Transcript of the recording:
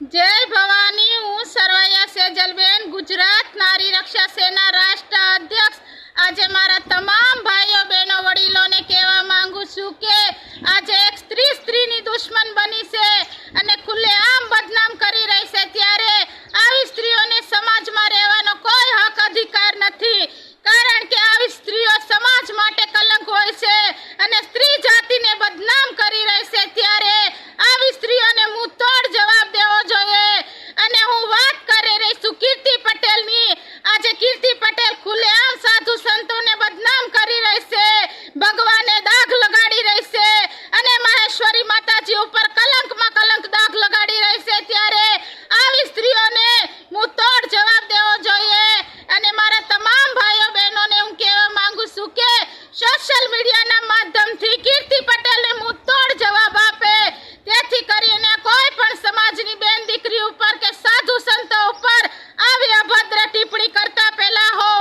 જય ભવાની, હું સરવૈયા સેજલબેન, ગુજરાત નારી રક્ષા સેના રાષ્ટ્ર અધ્યક્ષ. આજે મારા તમામ ભાઈઓ, બહેનો, વડીલોને કહેવા માંગુ છું કે આજે ટીપણી કરતા પહેલા હો.